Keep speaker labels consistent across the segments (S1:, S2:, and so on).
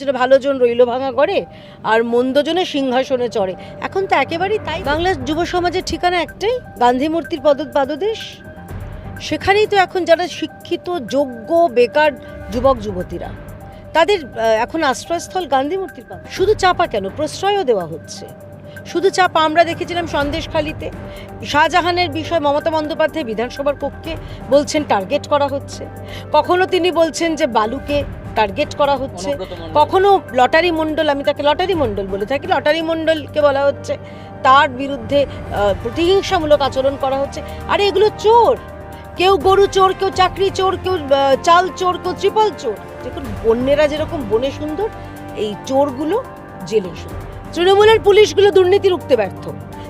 S1: যেটা ভালো জন রইল ভাঙা করে আর মন্দজনে সিংহাসনে চড়ে। এখন তো একেবারেই তাই। বাংলার যুব সমাজের ঠিকানা একটাই, গান্ধী মূর্তির পদ পাদদেশ। সেখানেই তো এখন যারা শিক্ষিত, যোগ্য, বেকার যুবক, যুবতীরা, তাদের এখন আশ্রয়স্থল গান্ধী মূর্তির পাদ শুধু চাপা কেন? প্রশ্রয়ও দেওয়া হচ্ছে। শুধু চাপ আমরা দেখেছিলাম সন্দেশখালিতে। শাহজাহানের বিষয় মমতা বন্দ্যোপাধ্যায় বিধানসভার কক্ষে বলছেন টার্গেট করা হচ্ছে। কখনো তিনি বলছেন যে বালুকে টার্গেট করা হচ্ছে। কখনো লটারি মণ্ডল আমি তাকে লটারি মণ্ডল বলে থাকি লটারি মণ্ডলকে বলা হচ্ছে। তার বিরুদ্ধে প্রতিহিংসামূলক আচরণ করা হচ্ছে। আরে এগুলো চোর! কেউ গরু চোর কেউ চাকরি চোর কেউ চাল চোর কেউ ত্রিপল চোর। দেখুন বন্যেরা যেরকম বনে সুন্দর এই চোরগুলো জেলে সুন্দর। তৃণমূলের পুলিশগুলো দুর্নীতি রুখতে ব্যর্থ।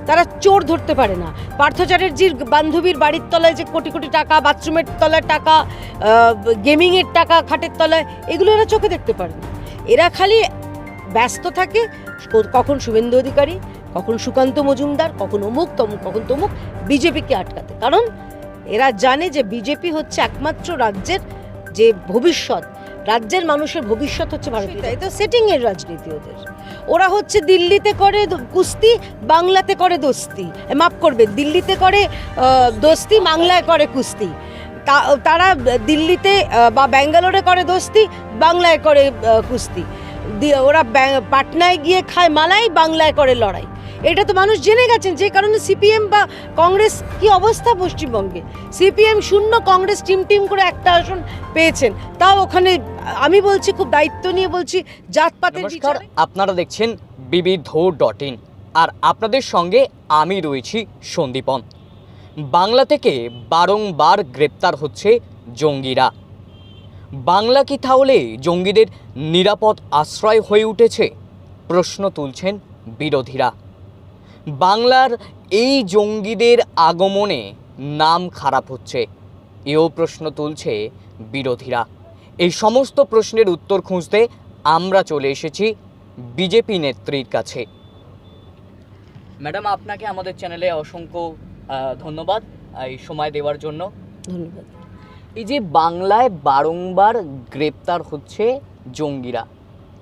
S1: তারা চোর ধরতে পারে না। পার্থ চ্যাটার্জির বান্ধবীর বাড়ির তলায় যে কোটি কোটি টাকা, বাথরুমের তলায় টাকা গেমিংয়ের টাকা, খাটের তলায়, এগুলো এরা চোখে দেখতে পারে না। এরা খালি ব্যস্ত থাকে কখন শুভেন্দু অধিকারী, কখন সুকান্ত মজুমদার, কখন অমুক তমুক কখন তমুক, বিজেপিকে আটকাতে। কারণ এরা জানে যে বিজেপি হচ্ছে একমাত্র রাজ্যের যে ভবিষ্যৎ রাজ্যের মানুষের ভবিষ্যৎ হচ্ছে ভারতীয় তাই তো সেটিং এর রাজনীতি ওদের। ওরা হচ্ছে দিল্লিতে করে কুস্তি বাংলাতে করে দোস্তি। মাফ করবে দিল্লিতে করে দোস্তি বাংলায় করে কুস্তি। তা- তারা দিল্লিতে বা ব্যাঙ্গালোরে করে দোস্তি বাংলায় করে কুস্তি। ওরা পাটনায় গিয়ে খায় মালাই বাংলায় করে লড়াই। এটা তো মানুষ জেনে গেছেন যে কারণে সিপিএম বা কংগ্রেস কি অবস্থা পশ্চিমবঙ্গে? সিপিএম শূন্য কংগ্রেস টিম টিম করে একটা আসন পেয়েছেন। তাও ওখানে আমি বলছি খুব দায়িত্ব নিয়ে বলছি জাতপাতের
S2: আপনারা দেখছেন বিবিধ ডট ইন। আর আপনাদের সঙ্গে আমি রয়েছি সন্দীপন। বাংলা থেকে বারংবার গ্রেপ্তার হচ্ছে জঙ্গিরা। বাংলা কি তাহলে জঙ্গিদের নিরাপদ আশ্রয় হয়ে উঠেছে? প্রশ্ন তুলছেন বিরোধীরা। বাংলার এই জঙ্গিদের আগমনে নাম খারাপ হচ্ছে। এও প্রশ্ন তুলছে বিরোধীরা। এই সমস্ত প্রশ্নের উত্তর খুঁজতে আমরা চলে এসেছি বিজেপি নেত্রীর কাছে। ম্যাডাম আপনাকে আমাদের চ্যানেলে অসংখ্য ধন্যবাদ এই সময় দেওয়ার জন্য।
S1: ধন্যবাদ।
S2: এই যে বাংলায় বারংবার গ্রেপ্তার হচ্ছে জঙ্গিরা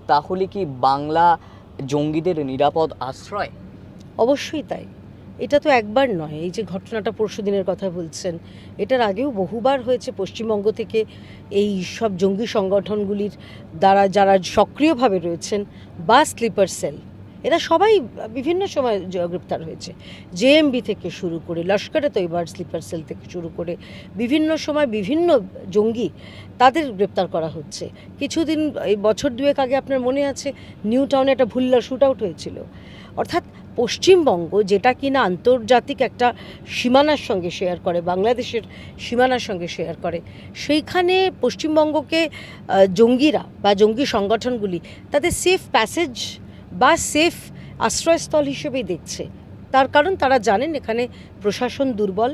S2: তাহলে কি বাংলা জঙ্গিদের নিরাপদ আশ্রয়?
S1: অবশ্যই তাই। এটা তো একবার নয়, এই যে ঘটনাটা পরশু দিনের কথা বলছেন। এটার আগেও বহুবার হয়েছে পশ্চিমবঙ্গ থেকে এই সব জঙ্গি সংগঠনগুলির দ্বারা যারা সক্রিয়ভাবে রয়েছেন, বা স্লিপার সেল। এরা সবাই বিভিন্ন সময় গ্রেপ্তার হয়েছে। জেএমবি থেকে শুরু করে, লস্করে তৈবার স্লিপার সেল থেকে শুরু করে, বিভিন্ন সময় বিভিন্ন জঙ্গি তাদের গ্রেপ্তার করা হচ্ছে। কিছুদিন, এই বছর দুয়েক আগে আপনার মনে আছে নিউ টাউনে একটা ভুল্লা শ্যুট আউট হয়েছিল। অর্থাৎ পশ্চিমবঙ্গ, যেটা কিনা আন্তর্জাতিক একটা সীমানার সঙ্গে শেয়ার করে, বাংলাদেশের সীমানার সঙ্গে শেয়ার করে, সেইখানে পশ্চিমবঙ্গকে জঙ্গিরা বা জঙ্গি সংগঠনগুলি তাদের সেফ প্যাসেজ বা সেফ আশ্রয়স্থল হিসেবেই দেখছে। তার কারণ তারা জানেন এখানে প্রশাসন দুর্বল,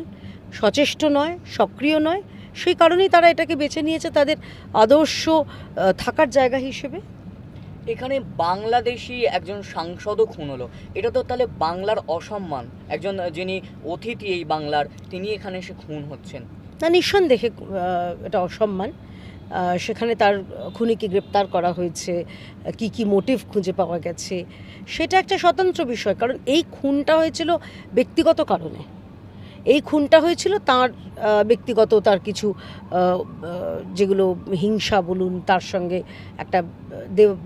S1: সচেষ্ট নয়, সক্রিয় নয়, সেই কারণেই তারা এটাকে বেছে নিয়েছে তাদের আদর্শ থাকার জায়গা হিসেবে।
S2: এখানে বাংলাদেশি একজন সাংসদও খুন হলো। এটা তো তাহলে বাংলার অসম্মান। একজন, যিনি অতিথি এই বাংলার, তিনি এখানে এসে খুন হচ্ছেন।
S1: না, নিঃসন্দেহে এটা অসম্মান। সেখানে তার খুনিকে গ্রেপ্তার করা হয়েছে। কি কি মোটিভ খুঁজে পাওয়া গেছে? সেটা একটা স্বতন্ত্র বিষয়, কারণ এই খুনটা হয়েছিল ব্যক্তিগত কারণে। এই খুনটা হয়েছিল তার ব্যক্তিগত তার কিছু যেগুলো হিংসা বলুন, তার সঙ্গে একটা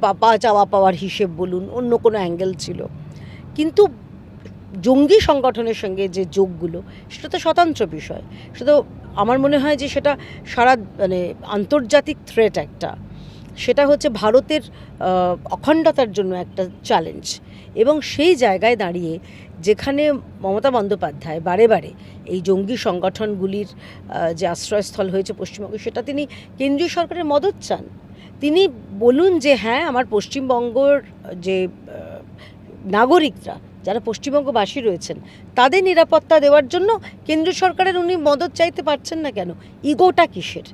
S1: পা- চাওয়া পাওয়ার হিসেব বলুন, অন্য কোনো অ্যাঙ্গেল ছিল। কিন্তু জঙ্গি সংগঠনের সঙ্গে যে যোগগুলো, সেটা তো স্বতন্ত্র বিষয়। সেটা আমার মনে হয় যে সেটা সারা মানে আন্তর্জাতিক থ্রেট একটা। সেটা হচ্ছে ভারতের অখণ্ডতার জন্য একটা চ্যালেঞ্জ এবং সেই জায়গায় দাঁড়িয়ে যেখানে মমতা বন্দ্যোপাধ্যায় বারে বারে এই জঙ্গি সংগঠনগুলির যে আশ্রয়স্থল হয়েছে পশ্চিমবঙ্গে, সেটা তিনি কেন্দ্রীয় সরকারের মদত চান। তিনি বলুন যে হ্যাঁ আমার পশ্চিমবঙ্গর যে নাগরিকরা, যারা পশ্চিমবঙ্গবাসী রয়েছেন, তাদের নিরাপত্তা দেওয়ার জন্য কেন্দ্র সরকারের উনি মদত চাইতে পারছেন না কেন? ইগোটা কিসের?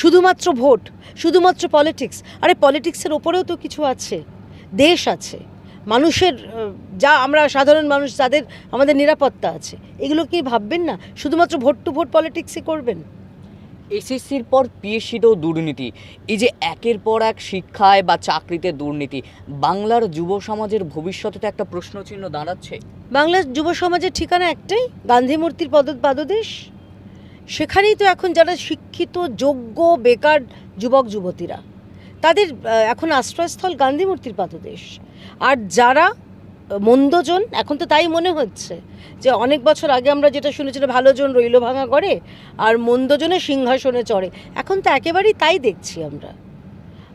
S1: শুধুমাত্র ভোট শুধুমাত্র পলিটিক্স আরে পলিটিক্সের ওপরেও তো কিছু আছে দেশ আছে। মানুষের যা আমরা সাধারণ মানুষ যাদের আমাদের নিরাপত্তা আছে এগুলো কি ভাববেন না? শুধুমাত্র ভোট টু ভোট পলিটিক্সই করবেন?
S2: এসএসসির পর পিএসসিতেও দুর্নীতি এই যে একের পর এক শিক্ষায় বা চাকরিতে দুর্নীতি বাংলার যুব সমাজের ভবিষ্যতে তো একটা প্রশ্নচিহ্ন দাঁড়াচ্ছে?
S1: বাংলার যুব সমাজের ঠিকানা একটাই গান্ধী মূর্তির পদ পাদদেশ? সেখানেই তো এখন যারা শিক্ষিত, যোগ্য, বেকার যুবক, যুবতীরা, তাদের এখন আশ্রয়স্থল গান্ধী মূর্তির পাদদেশ। আর যারা মন্দজন, এখন তো তাই মনে হচ্ছে যে অনেক বছর আগে আমরা যেটা শুনেছিলাম ভালোজন রইল ভাঙা করে আর মন্দজনে সিংহাসনে চড়ে, এখন তো একেবারেই তাই দেখছি আমরা।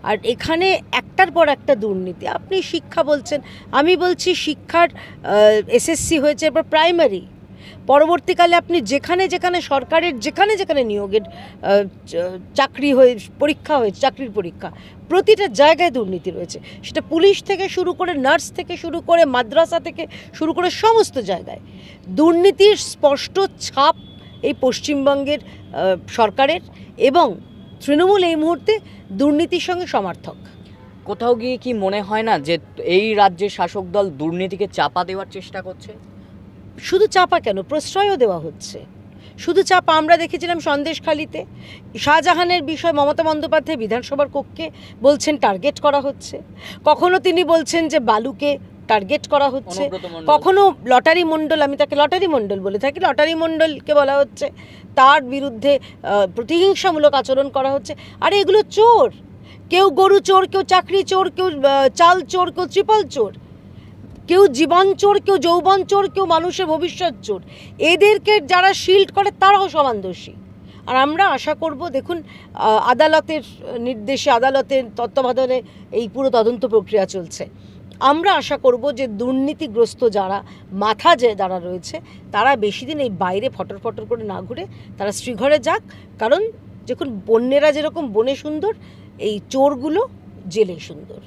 S1: আর এখানে একটার পর একটা দুর্নীতি। আপনি শিক্ষা বলছেন, আমি বলছি শিক্ষার এসএসসি হয়েছে এরপর প্রাইমারি পরবর্তীকালে আপনি যেখানে যেখানে সরকারের, যেখানে যেখানে নিয়োগের চাকরি হয়ে, পরীক্ষা হয়েছে চাকরির পরীক্ষা, প্রতিটা জায়গায় দুর্নীতি রয়েছে। সেটা পুলিশ থেকে শুরু করে নার্স থেকে শুরু করে মাদ্রাসা থেকে শুরু করে সমস্ত জায়গায়। দুর্নীতির স্পষ্ট ছাপ এই পশ্চিমবঙ্গের সরকারের এবং তৃণমূল এই মুহূর্তে দুর্নীতির সঙ্গে সমর্থক।
S2: কোথাও গিয়ে কি মনে হয় না যে এই রাজ্যের শাসক দল দুর্নীতিকে চাপা দেওয়ার চেষ্টা করছে?
S1: শুধু চাপা কেন? প্রশ্রয়ও দেওয়া হচ্ছে। শুধু চাপা আমরা দেখেছিলাম সন্দেশখালিতে। শাহজাহানের বিষয় মমতা বন্দ্যোপাধ্যায় বিধানসভার কক্ষে বলছেন টার্গেট করা হচ্ছে। কখনো তিনি বলছেন যে বালুকে টার্গেট করা হচ্ছে। কখনো লটারি মণ্ডল আমি তাকে লটারি মণ্ডল বলে থাকি লটারি মণ্ডলকে বলা হচ্ছে। তার বিরুদ্ধে প্রতিহিংসামূলক আচরণ করা হচ্ছে। আরে এগুলো চোর! কেউ গরু চোর কেউ চাকরি চোর কেউ চাল চোর কেউ ত্রিপল চোর। কেউ জীবন চোর, কেউ যৌবন চোর, কেউ মানুষের ভবিষ্যৎ চোর। এদেরকে যারা শিল্ড করে, তারাও সমান দোষী। আর আমরা আশা করব, দেখুন আদালতের নির্দেশে, আদালতের তত্ত্বাবধানে এই পুরো তদন্ত প্রক্রিয়া চলছে। আমরা আশা করব যে দুর্নীতিগ্রস্ত যারা, মাথা যে যারা রয়েছে, তারা বেশি দিন এই বাইরে ফটর ফটর করে না ঘুরে তারা শ্রীঘরে যাক। কারণ যখন বন্যেরা যেরকম বনে সুন্দর, এই চোরগুলো জেলে সুন্দর।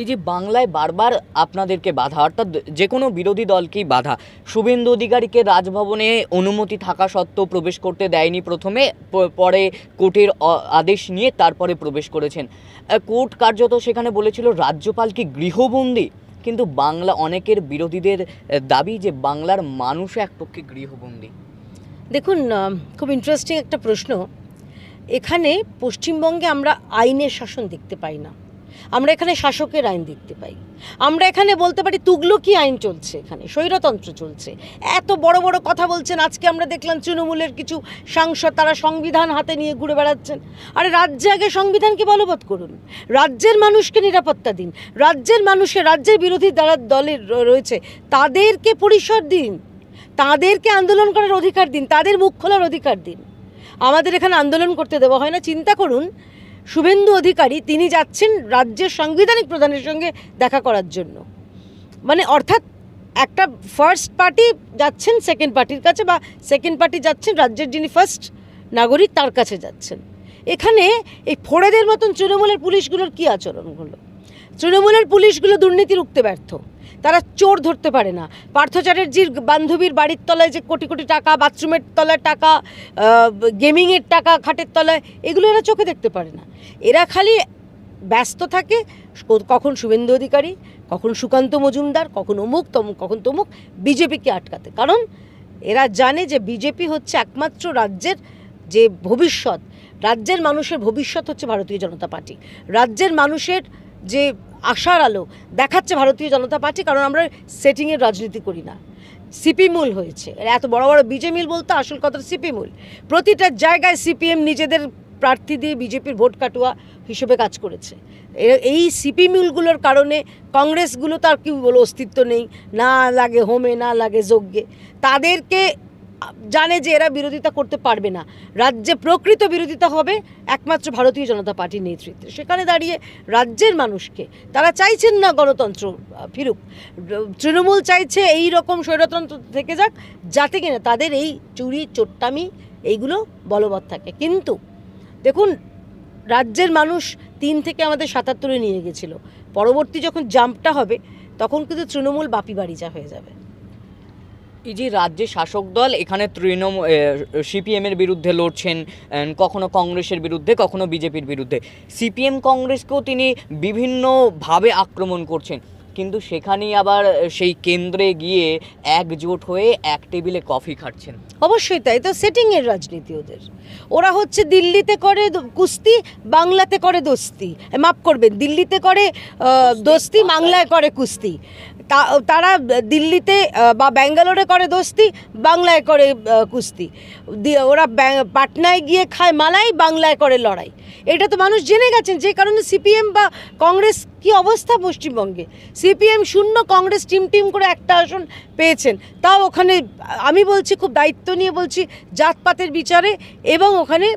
S2: এই যে বাংলায় বারবার আপনাদেরকে বাধা, অর্থাৎ যে কোনো বিরোধী দলকেই বাধা। শুভেন্দু অধিকারীকে রাজভবনে অনুমতি থাকা সত্ত্বেও প্রবেশ করতে দেয়নি প্রথমে পরে কোর্টের আদেশ নিয়ে তারপরে প্রবেশ করেছেন। কোর্ট কার্যত সেখানে বলেছিল, রাজ্যপাল কি গৃহবন্দী? কিন্তু বাংলা অনেকের বিরোধীদের দাবি যে বাংলার মানুষও এক পক্ষে গৃহবন্দী।
S1: দেখুন খুব ইন্টারেস্টিং একটা প্রশ্ন। এখানে পশ্চিমবঙ্গে আমরা আইনের শাসন দেখতে পাই না। আমরা এখানে শাসকের আইন দেখতে পাই। আমরা এখানে বলতে পারি তুগলকি আইন চলছে এখানে, স্বৈরতন্ত্র চলছে। এত বড় বড় কথা বলছেন, আজকে আমরা দেখলাম তৃণমূলের কিছু সাংসদ তারা সংবিধান হাতে নিয়ে ঘুরে বেড়াচ্ছেন। আরে রাজ্যে আগে সংবিধানকে বলবৎ করুন। রাজ্যের মানুষকে নিরাপত্তা দিন। রাজ্যের মানুষের রাজ্যের বিরোধী যারা দলের রয়েছে, তাদেরকে পরিসর দিন। তাদেরকে আন্দোলন করার অধিকার দিন। তাদের মুখ খোলার অধিকার দিন। আমাদের এখানে আন্দোলন করতে দেওয়া হয় না। চিন্তা করুন শুভেন্দু অধিকারী তিনি যাচ্ছেন রাজ্যের সাংবিধানিক প্রধানের সঙ্গে দেখা করার জন্য। মানে অর্থাৎ একটা ফার্স্ট পার্টি যাচ্ছেন সেকেন্ড পার্টির কাছে বা সেকেন্ড পার্টি যাচ্ছেন, রাজ্যের যিনি ফার্স্ট নাগরিক তার কাছে যাচ্ছেন। এখানে এই ফোড়েদের মতন তৃণমূলের পুলিশগুলোর কী আচরণ হলো? তৃণমূলের পুলিশগুলো দুর্নীতি রুখতে ব্যর্থ। তারা চোর ধরতে পারে না। পার্থ চ্যাটার্জির বান্ধবীর বাড়ির তলায় যে কোটি কোটি টাকা, বাথরুমের তলায় টাকা গেমিংয়ের টাকা, খাটের তলায়, এগুলো এরা চোখে দেখতে পারে না। এরা খালি ব্যস্ত থাকে কখন শুভেন্দু অধিকারী, কখন সুকান্ত মজুমদার, কখন অমুক তমুক কখন তমুক, বিজেপিকে আটকাতে। কারণ এরা জানে যে বিজেপি হচ্ছে একমাত্র রাজ্যের যে ভবিষ্যৎ। রাজ্যের মানুষের ভবিষ্যৎ হচ্ছে ভারতীয় জনতা পার্টি। রাজ্যের মানুষের যে আশার আলো দেখাচ্ছে ভারতীয় জনতা পার্টি, কারণ আমরা সেটিংয়ের রাজনীতি করি না। সিপি মূল হয়েছে। এত বড় বড় বিজে মিল বলতে আসল কথা সিপি মূল। প্রতিটা জায়গায় সিপিএম নিজেদের প্রার্থী দিয়ে বিজেপির ভোট কাটুয়া হিসেবে কাজ করেছে। এই সিপি মিলগুলোর কারণে কংগ্রেসগুলো তার কি বলো অস্তিত্ব নেই। না লাগে হোমে না লাগে যজ্ঞে। তাদেরকে জানে যে এরা বিরোধিতা করতে পারবে না। রাজ্যে প্রকৃত বিরোধিতা হবে একমাত্র ভারতীয় জনতা পার্টির নেতৃত্বে। সেখানে দাঁড়িয়ে রাজ্যের মানুষকে, তারা চাইছেন না গণতন্ত্র ফিরুক। তৃণমূল চাইছে এই রকম স্বৈরতন্ত্র থেকে যাক, যাতে কিনা তাদের এই চুরি, চোট্টামি, এইগুলো বলবৎ থাকে। কিন্তু দেখুন, রাজ্যের মানুষ তিন থেকে আমাদের সাতাত্তরে নিয়ে গেছিল। পরবর্তী যখন জাম্পটা হবে, তখন কিন্তু তৃণমূল বাপি বাড়ি যা হয়ে যাবে।
S2: এই যে রাজ্যের শাসক দল এখানে তৃণমূল সিপিএমের বিরুদ্ধে লড়ছেন কখনো কংগ্রেসের বিরুদ্ধে কখনো বিজেপির বিরুদ্ধে। সিপিএম কংগ্রেসকেও তিনি বিভিন্নভাবে আক্রমণ করছেন কিন্তু সেখানেই আবার সেই কেন্দ্রে গিয়ে একজোট হয়ে এক টেবিলে কফি খাচ্ছেন।
S1: অবশ্যই তাই তো সেটিংয়ের রাজনীতি ওদের। ওরা হচ্ছে দিল্লিতে করে কুস্তি বাংলাতে করে দোস্তি। মাফ করবেন দিল্লিতে করে দোস্তি বাংলায় করে কুস্তি। তারা দিল্লিতে বা ব্যাঙ্গালোরে করে দোস্তি, বাংলায় করে কুস্তি। ওরা পাটনায় গিয়ে খায় মালাই, বাংলায় করে লড়াই। এটা তো মানুষ জেনে গেছেন, যে কারণে সিপিএম বা কংগ্রেস কি অবস্থা পশ্চিমবঙ্গে? সিপিএম শূন্য, কংগ্রেস টিম টিম করে একটা আসন পেয়েছেন। তাও ওখানে, আমি বলছি, খুব দায়িত্ব নিয়ে বলছি, জাতপাতের বিচারে এবং ওখানে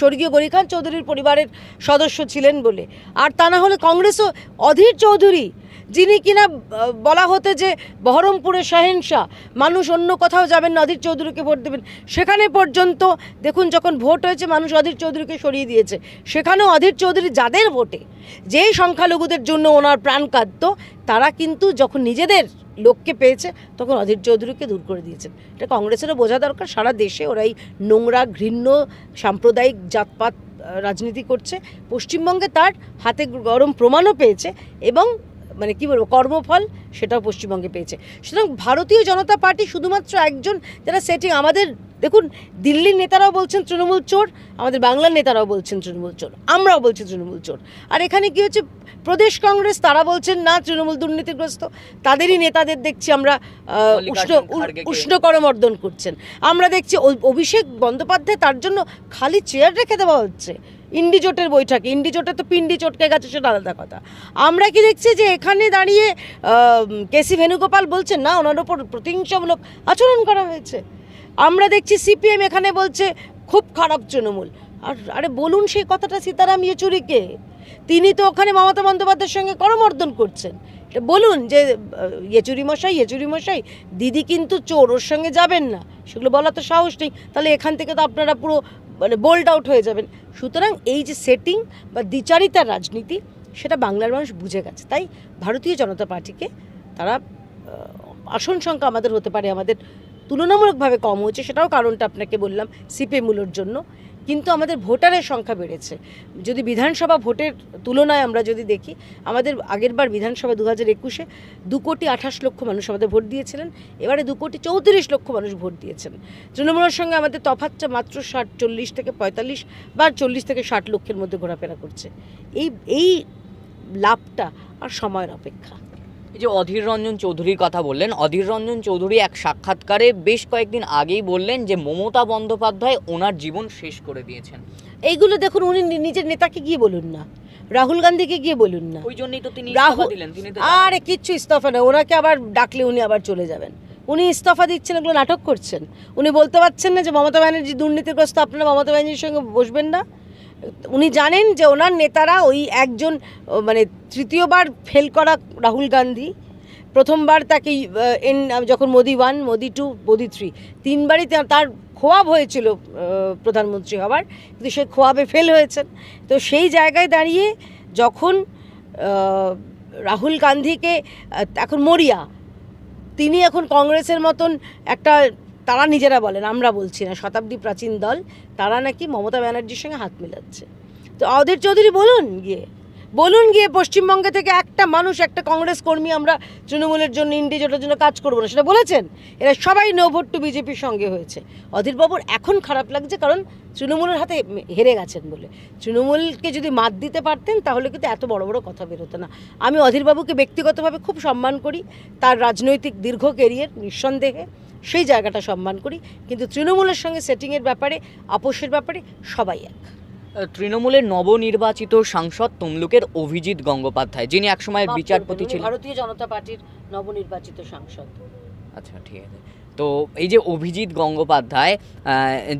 S1: স্বর্গীয় গরি খান চৌধুরীর পরিবারের সদস্য ছিলেন বলে। আর তা না হলে কংগ্রেসও অধীর চৌধুরী যিনি কিনা বলা হতে যে বহরমপুরে শাহেনশাহ মানুষ অন্য কোথাও যাবেন না, অধীর চৌধুরীকে ভোট দেবেন। সেখানে পর্যন্ত দেখুন, যখন ভোট হয়েছে, মানুষ অধীর চৌধুরীকে সরিয়ে দিয়েছে। সেখানেও অধীর চৌধুরী যাদের ভোটে, যেই সংখ্যালঘুদের জন্য ওনার প্রাণ কাঁদত, তারা কিন্তু যখন নিজেদের লোককে পেয়েছে, তখন অধীর চৌধুরীকে দূর করে দিয়েছেন। এটা কংগ্রেসেরও বোঝা দরকার, সারা দেশে ওরা এই নোংরা, ঘৃণ্য, সাম্প্রদায়িক জাতপাত রাজনীতি করছে। পশ্চিমবঙ্গে তার হাতে গরম প্রমাণও পেয়েছে এবং মানে কি বলব কর্মফল সেটাও পশ্চিমবঙ্গে পেয়েছে। সুতরাং ভারতীয় জনতা পার্টি শুধুমাত্র একজন যারা সেটিং আমাদের দেখুন দিল্লির নেতারাও বলছেন তৃণমূল চোর আমাদের বাংলার নেতারাও বলছেন তৃণমূল চোর আমরাও বলছি তৃণমূল চোর। আর এখানে কি হচ্ছে প্রদেশ কংগ্রেস তারা বলছেন না তৃণমূল দুর্নীতিগ্রস্ত। তাদেরই নেতাদের দেখছি আমরা উষ্ণ উষ্ণ করমর্দন করছেন। আমরা দেখছি অভিষেক বন্দ্যোপাধ্যায় তার জন্য খালি চেয়ার রেখে দেওয়া হচ্ছে। ইন্ডিজোটের বৈঠকে ইন্ডিজোটে তো পিন্ডি চটকে গেছে, সেটা আলাদা কথা। আমরা কি দেখছি যে এখানে দাঁড়িয়ে কেসি ভেনুগোপাল বলছেন না, ওনার ওপর প্রতিহিংসামূলক আচরণ করা হয়েছে। আমরা দেখছি সিপিএম এখানে বলছে, খুব খারাপ তৃণমূল। আর, আরে বলুন সেই কথাটা সীতারাম ইয়েচুরিকে তিনি তো ওখানে মমতা বন্দ্যোপাধ্যায়ের সঙ্গে করমর্দন করছেন। এটা বলুন যে ইয়েচুরি মশাই ইয়েচুরি মশাই, দিদি কিন্তু চোর, ওর সঙ্গে যাবেন না। সেগুলো বলা তো সাহস নেই। তাহলে এখান থেকে তো আপনারা পুরো মানে বোল্ড আউট হয়ে যাবেন। সুতরাং এই যে সেটিং বা দ্বিচারিতার রাজনীতি, সেটা বাংলার মানুষ বুঝে গেছে। তাই ভারতীয় জনতা পার্টিকে তারা আসন সংখ্যা আমাদের হতে পারে, আমাদের তুলনামূলকভাবে কম হয়েছে, সেটাও কারণটা আপনাকে বললাম সিপিএমগুলোর জন্য। কিন্তু আমাদের ভোটারের সংখ্যা বেড়েছে। যদি বিধানসভা ভোটের তুলনায় আমরা যদি দেখি, আমাদের আগেরবার বিধানসভা দু হাজার একুশে দু কোটি আঠাশ লক্ষ মানুষ আমাদের ভোট দিয়েছিলেন, এবারে দু কোটি চৌত্রিশ লক্ষ মানুষ ভোট দিয়েছেন। তৃণমূলের সঙ্গে আমাদের তফাতটা মাত্র ষাট, চল্লিশ থেকে পঁয়তাল্লিশ বা চল্লিশ থেকে ষাট লক্ষের মধ্যে ঘোরাফেরা করছে। এই এই লাভটা আর সময়ের অপেক্ষা।
S2: এই যে অধীর রঞ্জন চৌধুরীর কথা বললেন অধীর রঞ্জন চৌধুরী এক সাক্ষাৎকারে বেশ কয়েকদিন আগেই বললেন যে মমতা বন্দ্যোপাধ্যায় ওনার জীবন শেষ করে দিয়েছেন।
S1: এইগুলো দেখুন উনি নিজের নেতাকে গিয়ে বলুন না। রাহুল গান্ধীকে গিয়ে বলুন না।
S2: ওই জন্যই তো তিনি
S1: রাহুল-
S2: দিলেন তিনি
S1: আরে কিচ্ছু ইস্তফা নেই ওনাকে আবার ডাকলে উনি আবার চলে যাবেন। উনি ইস্তফা দিচ্ছেন এগুলো নাটক করছেন। উনি বলতে পারছেন না যে মমতা ব্যানার্জি দুর্নীতিগ্রস্ত। আপনারা মমতা ব্যানার্জির সঙ্গে বসবেন না? উনি জানেন যে ওনার নেতারা ওই একজন মানে তৃতীয়বার ফেল করা রাহুল গান্ধী। প্রথমবার তাকে এন যখন Modi one Modi two Modi three তিনবারই তার খোয়াব হয়েছিল প্রধানমন্ত্রী হওয়ার। কিন্তু সে খোয়াবে ফেল হয়েছেন। তো সেই জায়গায় দাঁড়িয়ে যখন রাহুল গান্ধীকে এখন মরিয়া, তিনি এখন কংগ্রেসের মতন একটা তারা নিজেরা বলেন, আমরা বলছি না, শতাব্দী প্রাচীন দল, তারা নাকি মমতা ব্যানার্জির সঙ্গে হাত মিলাচ্ছে। তো অধীর চৌধুরী বলুন গিয়ে বলুন গিয়ে পশ্চিমবঙ্গে থেকে একটা মানুষ, একটা কংগ্রেস কর্মী আমরা তৃণমূলের জন্য ইন্ডিজোটের জন্য কাজ করব না, সেটা বলেছেন? এরা সবাই নো ভোট টু বিজেপির সঙ্গে হয়েছে। অধীরবাবুর এখন খারাপ লাগছে কারণ তৃণমূলের হাতে হেরে গেছেন বলে। তৃণমূলকে যদি মাত দিতে পারতেন, তাহলে কিন্তু এত বড় বড় কথা বেরোতো না। আমি অধীরবাবুকে ব্যক্তিগতভাবে খুব সম্মান করি, তার রাজনৈতিক দীর্ঘ কেরিয়ার নিঃসন্দেহে। সেই জায়গাটা সম্মান করি। কিন্তু তৃণমূলের সঙ্গে সেটিংয়ের ব্যাপারে আপোষের ব্যাপারে সবাই এক।
S2: তৃণমূলের নবনির্বাচিত সাংসদ তমলুকের অভিজিৎ গঙ্গোপাধ্যায় যিনি একসময় বিচারপতি ছিলেন।
S1: ভারতীয় জনতা পার্টির নবনির্বাচিত সাংসদ।
S2: আচ্ছা ঠিক আছে। তো এই যে অভিজিৎ গঙ্গোপাধ্যায়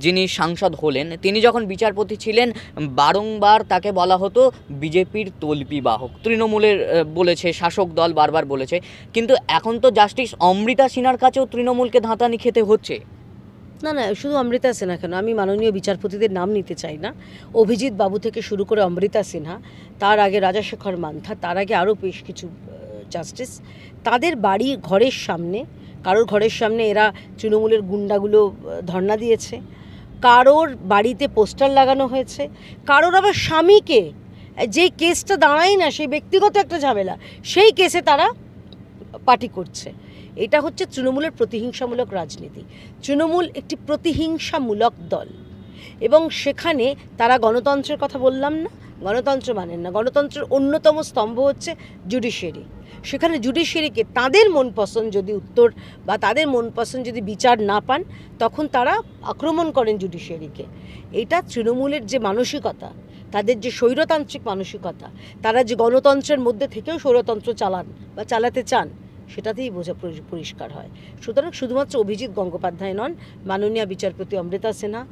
S2: যিনি সাংসদ হলেন, তিনি যখন বিচারপতি ছিলেন, বারংবার তাকে বলা হতো বিজেপির তল্পি বাহক। তৃণমূলের বলেছে, শাসক দল বারবার বলেছে। কিন্তু এখন তো জাস্টিস অমৃতা সিনহার কাছেও তৃণমূলকে ধাঁতানি খেতে হচ্ছে।
S1: না না, শুধু অমৃতা সিনহা কেন? আমি মাননীয় বিচারপতিদের নাম নিতে চাই না। অভিজিৎ বাবু থেকে শুরু করে অমৃতা সিনহা, তার আগে রাজাশেখর মান্থা, তার আগে আরও বেশ কিছু জাস্টিস, তাদের বাড়ি ঘরের সামনে কারোর ঘরের সামনে এরা তৃণমূলের গুন্ডাগুলো ধর্না দিয়েছে। কারোর বাড়িতে পোস্টার লাগানো হয়েছে। কারোর আবার স্বামীকে, যে কেসটা দাঁড়ায় না, সেই ব্যক্তিগত একটা ঝামেলা, সেই কেসে তারা পার্টি করছে। এটা হচ্ছে তৃণমূলের প্রতিহিংসামূলক রাজনীতি। তৃণমূল একটি প্রতিহিংসামূলক দল। এবং সেখানে তারা গণতন্ত্রের কথা বললাম না, গণতন্ত্র মানেন না। গণতন্ত্রের অন্যতম স্তম্ভ হচ্ছে জুডিশিয়ারি। সেখানে জুডিশিয়ারিকে তাদের মন পছন্দ যদি উত্তর বা তাদের মন পছন্দ যদি বিচার না পান, তখন তারা আক্রমণ করেন জুডিশিয়ারিকে। এটা তৃণমূলের যে মানসিকতা, তাদের যে স্বৈরতান্ত্রিক মানসিকতা, তারা যে গণতন্ত্রের মধ্যে থেকেও স্বৈরতন্ত্র চালান বা চালাতে চান, সেটাতেই বোঝা পরিষ্কার হয়। সুতরাং শুধুমাত্র অভিজিৎ গঙ্গোপাধ্যায় নন, মাননীয় বিচারপতি অমৃতা সিনহা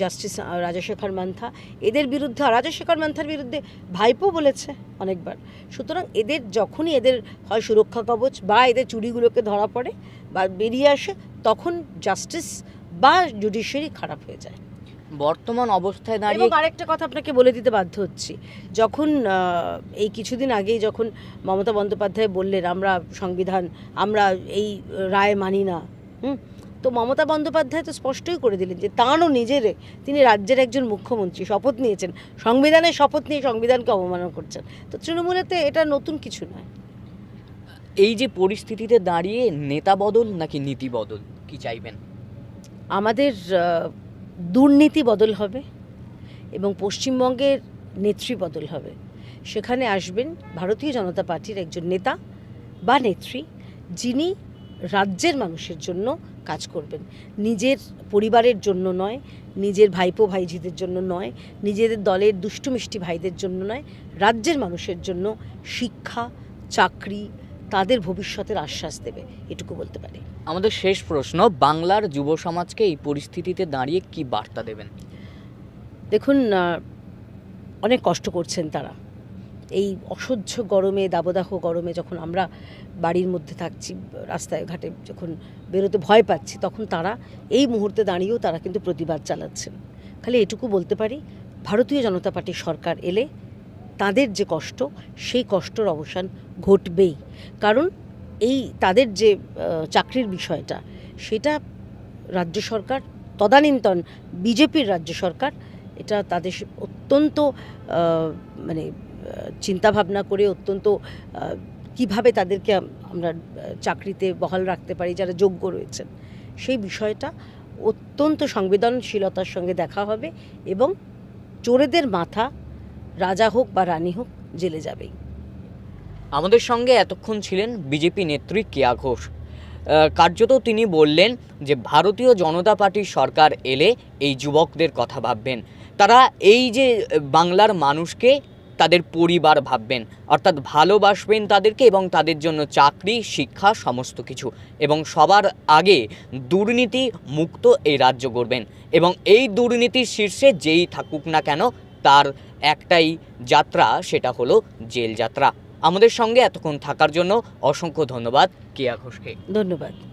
S1: জাস্টিস রাজাশেখর মান্থা। এদের বিরুদ্ধে রাজাশেখর মান্থার বিরুদ্ধে ভাইপো বলেছে অনেকবার। সুতরাং এদের যখনই এদের হয় সুরক্ষা কবচ বা এদের চুরিগুলোকে ধরা পড়ে বা বেরিয়ে আসে তখন জাস্টিস বা জুডিশিয়ারি খারাপ হয়ে যায়।
S2: বর্তমান অবস্থায় দাঁড়িয়ে
S1: আরেকটা কথা আপনাকে বলে দিতে বাধ্য হচ্ছি। যখন এই কিছুদিন আগেই যখন মমতা বন্দ্যোপাধ্যায় বললেন আমরা সংবিধান আমরা এই রায় মানি না। হুম? তো মমতা বন্দ্যোপাধ্যায় তো স্পষ্টই করে দিলেন যে তাঁরও নিজের তিনি রাজ্যের একজন মুখ্যমন্ত্রী শপথ নিয়েছেন। সংবিধানের শপথ নিয়ে সংবিধানকে অবমাননা করছেন। তো তৃণমূলেতে এটা নতুন কিছু নয়।
S2: এই যে পরিস্থিতিতে দাঁড়িয়ে নেতা বদল নাকি নীতি বদল কি চাইবেন?
S1: আমাদের দুর্নীতি বদল হবে এবং পশ্চিমবঙ্গের নেত্রী বদল হবে। সেখানে আসবেন ভারতীয় জনতা পার্টির একজন নেতা বা নেত্রী যিনি রাজ্যের মানুষের জন্য কাজ করবেন। নিজের পরিবারের জন্য নয় নিজের ভাইপো ভাইঝিদের জন্য নয় নিজেদের দলের দুষ্টু মিষ্টি ভাইদের জন্য নয় রাজ্যের মানুষের জন্য শিক্ষা চাকরি তাদের ভবিষ্যতের আশ্বাস দেবে এটুকু বলতে পারি।
S2: আমাদের শেষ প্রশ্ন বাংলার যুব সমাজকে এই পরিস্থিতিতে দাঁড়িয়ে কি বার্তা দেবেন?
S1: দেখুন অনেক কষ্ট করছেন তারা। এই অসহ্য গরমে দাবদাহ গরমে যখন আমরা বাড়ির মধ্যে থাকছি, রাস্তায় ঘাটে যখন বেরোতে ভয় পাচ্ছি, তখন তারা এই মুহূর্তে দাঁড়িয়েও তারা কিন্তু প্রতিবাদ চালাচ্ছেন খালি এটুকু বলতে পারি, ভারতীয় জনতা পার্টির সরকার এলে তাদের যে কষ্ট, সেই কষ্টর অবসান ঘটবেই। কারণ এই তাদের যে চাকরির বিষয়টা, সেটা রাজ্য সরকার, তদানীন্তন বিজেপির রাজ্য সরকার, এটা তাদের অত্যন্ত মানে চিন্তাভাবনা করে অত্যন্ত কীভাবে তাদেরকে আমরা চাকরিতে বহাল রাখতে পারি, যারা যোগ্য রয়েছেন। সেই বিষয়টা অত্যন্ত সংবেদনশীলতার সঙ্গে দেখা হবে এবং চোরেদের মাথা রাজা হোক বা রানী হোক জেলে যাবেই।
S2: আমাদের সঙ্গে এতক্ষণ ছিলেন বিজেপি নেত্রী কেয়া ঘোষ। কার্যত তিনি বললেন যে, ভারতীয় জনতা পার্টির সরকার এলে এই যুবকদের কথা ভাববেন। তারা এই যে বাংলার মানুষকে তাদের পরিবার ভাববেন। অর্থাৎ ভালোবাসবেন তাদেরকে এবং তাদের জন্য চাকরি, শিক্ষা, সমস্ত কিছু। এবং সবার আগে দুর্নীতি মুক্ত এই রাজ্য গড়বেন। এবং এই দুর্নীতির শীর্ষে যেই থাকুক না কেন, তার একটাই যাত্রা, সেটা হলো জেল যাত্রা। আমাদের সঙ্গে এতক্ষণ থাকার জন্য অসংখ্য ধন্যবাদ, কেয়া ঘোষকে।
S1: ধন্যবাদ।